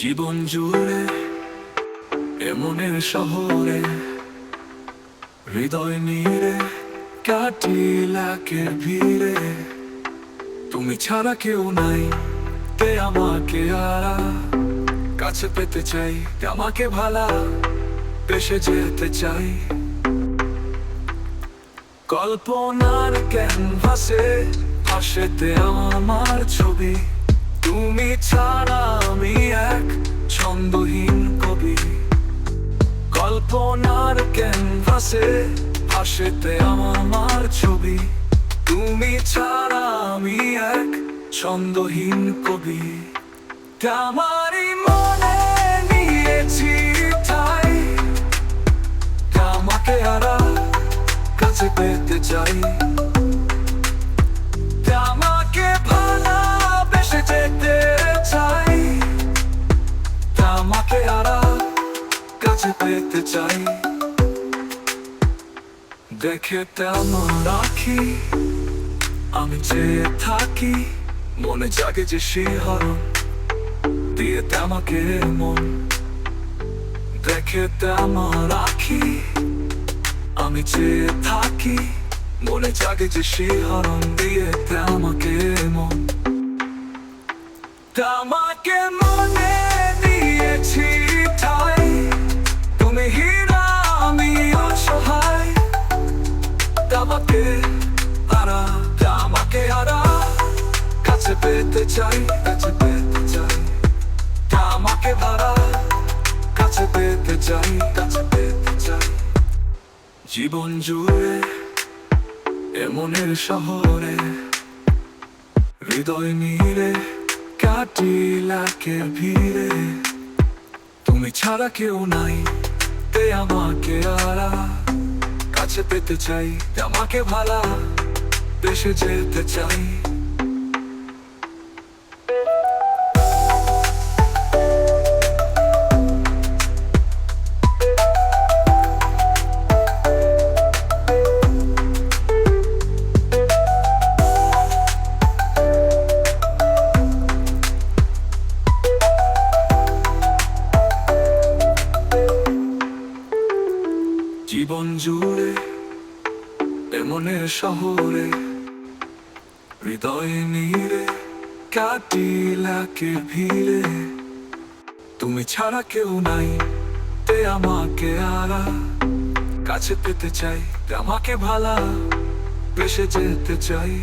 জীবন জুড়ে, এমনের শহরে, হৃদয় নিরে কাটিলাকে ভিড়ে। তুমি ছাড়া কেউ নাই, তে আমাকে আরা কাছে পেতে চাই, তে আমাকে ভালা পেশে যেতে চাই। কল্পনার ক্যানভাসে, ভাসেতে আমার ছবি। তুমি ছাড়া আমি এক ছন্দহীন কবি। কল্পনার ক্যানভাসে ভাসেতে আমার ছবি। তুমি ছাড়া আমি এক ছন্দহীন কবি। আমারই মনে নিয়েছি ঠাই আমাকে আরা কাছে পেতে চাই। কাছে পেতে চাই। দেখে তেমন রাখি। আমি চেয়ে থাকি, মনে জাগে যে শিহরণ দিয়ে আমাকে মন। দেখে তেমন রাখি। আমি চেয়ে থাকি, মনে জাগে যে শিহরণ দিয়ে আমাকে মন। আমাকে মনে চাই, কাছে পেতে চাই। আমাকে ভাড়া কাছে পেতে চাই, কাছে পেতে চাই। জীবন জুড়ে, এমনের শহরে, হৃদয় নিরে কাটিলাকে ভিড়ে। তুমি ছাড়া কেউ নাই, তে আমাকে আরা। কাছে পেতে চাই আমাকে ভালা, দেশে যেতে চাই। জীবন জুড়ে, এমনের শহরে, হৃদয় নিরে কাটিলাকে ভিড়ে। তুমি ছাড়া কেউ নাই, তে আমাকে আরা। কাছে পেতে চাই আমাকে ভালা, বেসে যেতে চাই।